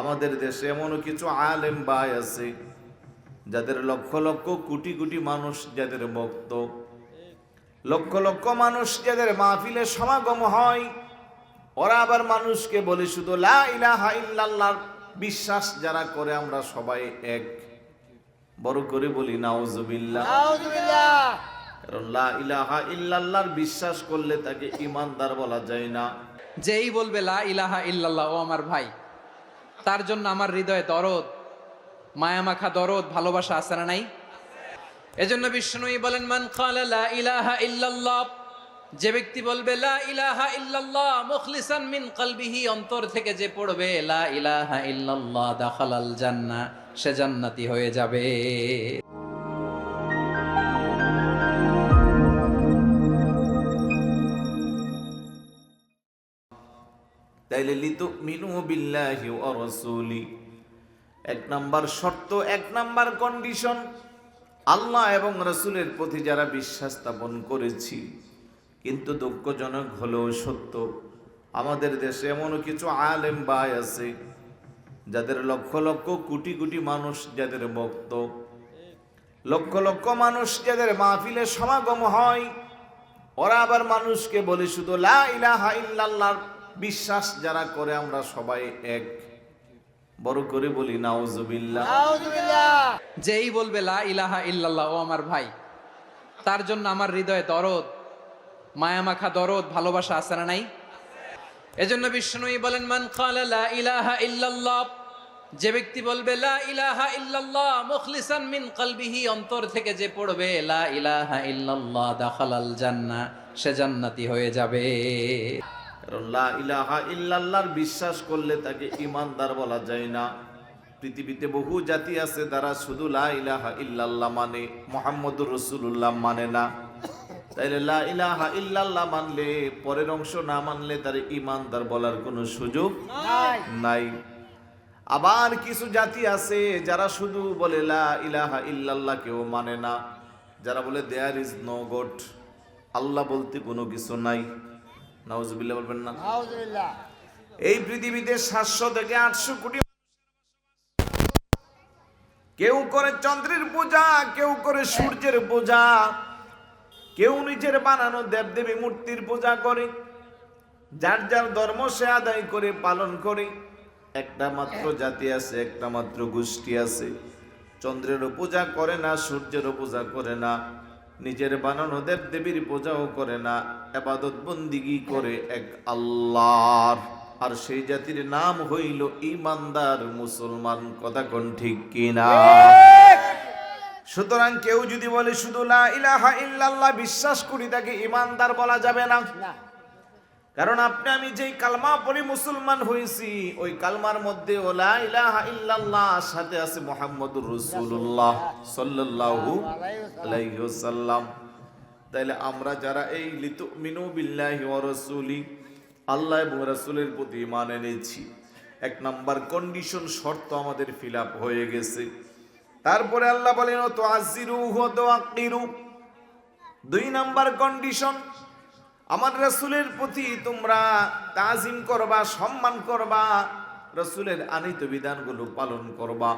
আমাদের দেশে এমনও কিছু আলেম ভাই আছে যাদের লক্ষ লক্ষ কোটি কোটি মানুষ যাদের ভক্ত। লক্ষ লক্ষ মানুষ যাদের মাহফিলে সমাগম হয় ওরা আবার মানুষকে বলে শুধু লা ইলাহা বিশ্বাস যারা করে আমরা সবাই এক। বড় করে বলি নাউজুবিল্লাহ। কারণ লা ইলাহা ইল্লাল্লাহর বিশ্বাস করলে তাকে ইমানদার বলা যায় না। যেই বলবে লা ইলাহা ইল্লাল্লাহ ও আমার ভাই। তার জন্য আমার হৃদয়ে দরদ মায়ামাখা দরদ, ভালোবাসা আছে না নাই? এজন্য বিষ্ণুই বলেন, মান খালা লা ইলাহা ইল্লাল্লাহ। যে ব্যক্তি বলবে, লা ইলাহা ইল্লাল্লাহ, মুখলিসান মিন কলবিহি, অন্তর থেকে যে পড়বে, লা ইলাহা ইল্লাল্লাহ, দাখালাল জান্নাহ, সে জান্নাতি হয়ে যাবে। তাইলে লিতু মিনু বিল্লাহি ওয়া রাসূলি। এক নাম্বার শর্ত, এক নাম্বার কন্ডিশন আল্লাহ এবং রসুলের প্রতি যারা বিশ্বাস স্থাপন করেছি, কিন্তু দুঃখজনক হলেও সত্য, আমাদের দেশে এমনও কিছু আলেম ভাই আছে, যাদের লক্ষ লক্ষ কোটি কোটি মানুষ যাদের ভক্ত, লক্ষ লক্ষ মানুষ যাদের মাহফিলে সমাগম হয়, ওরা আবার মানুষকে বলে শুধু লা ইলাহা ইল্লাল্লাহর বিশ্বাস যারা করে আমরা সবাই এক। বড় করে বলি নাউজুবিল্লাহ। যেই বলবে লা ইলাহা ইল্লাল্লাহ ও আমার ভাই। তার জন্য আমার হৃদয়ে দরদ মায়ামাখা দরদ ভালোবাসা আছে না নাই? এজন্য বিষ্ণুই বলেন মান ক্বালা লা ইলাহা ইল্লাল্লাহ যে ব্যক্তি বলবে লা ইলাহা ইল্লাল্লাহ মুখলিসান মিন কলবিহি অন্তর থেকে যে পড়বে লা ইলাহা ইল্লাল্লাহ দাখালাল জান্নাহ সে জান্নাতি হয়ে যাবে। কারণ লা ইলাহা ইল্লাল্লাহর বিশ্বাস করলে তাকে ইমানদার বলা যায় না। পৃথিবীতে বহু জাতি আছে তারা শুধু লা ইলাহা ইল্লাল্লাহ মানে মোহাম্মদুর রসুল্লাহ মানে না। তাইলে লা ইলাহা ইল্লাল্লাহ মানলে পরের অংশ না মানলে তার ইমানদার বলার কোনো সুযোগ নাই। আবার কিছু জাতি আছে যারা শুধু বলে লা ইলাহা ইল্লাল্লাহ কেউ মানে না। যারা বলে there is no God Allah বলতে কোনো কিছু নাই। নাউজুবিল্লাহ বলবেন না এই পৃথিবীতে সাতশো থেকে আটশো কোটি কেউ করে চন্দ্রের পূজা কেউ করে সূর্যের পূজা। কেউ নিজের বানানো দেবদেবী মূর্তির পূজা করে। যার যার ধর্ম সে আদায় করে পালন করে। একটা মাত্র জাতি আছে একটা মাত্র গোষ্ঠী আছে। চন্দ্রেরও পূজা করে না সূর্যেরও পূজা করে না। নিজের বানানোদের দেবীর পূজাও করে না, এবাদত বন্দিগি করে এক আল্লাহর? আর সেই জাতির নাম হইল ইমানদার মুসলমান, কথা কোন ঠিক কিনা সুতরাং কেউ যদি বলে শুধু লা ইলাহা ইল্লাল্লাহ, বিশ্বাস করি তাকে ইমানদার বলা যাবে না। কারণ আপনি, আমি যেই কালমা পড়ি মুসলমান হয়েছি, ওই কালমার মধ্যে ওলা ইলাহা ইল্লাল্লাহ, সাথে আছে মোহাম্মদুর রাসূলুল্লাহ সাল্লাল্লাহু আলাইহি ওয়াসাল্লাম। তাইলে আমরা যারা এই লিতু মিনু বিল্লাহি ওয়া রাসূলি, আল্লাহ এবং রাসূলের প্রতি ঈমান এনেছি। এক নাম্বার কন্ডিশন শর্ত আমাদের ফিল আপ হয়ে গেছে। তারপরে আল্লাহ বলেন তো আজিরু তো আকিরু দুই নাম্বার কন্ডিশন আমার রসুলের প্রতি তোমরা তাজিম করবা সম্মান করবা রসুলের আনিত বিধানগুলো পালন করবা।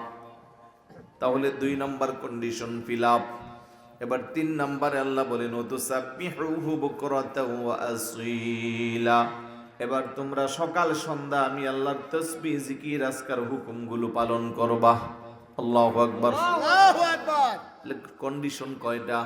তাহলে দুই নম্বর কন্ডিশন ফিল আপ এবার তিন নম্বরে আল্লাহ বলেন এবার তোমরা সকাল সন্ধ্যা আমি আল্লাহর তসবি জিকির আজকার হুকুমগুলো পালন করবা। আল্লাহ আকবার। কন্ডিশন কয়টা?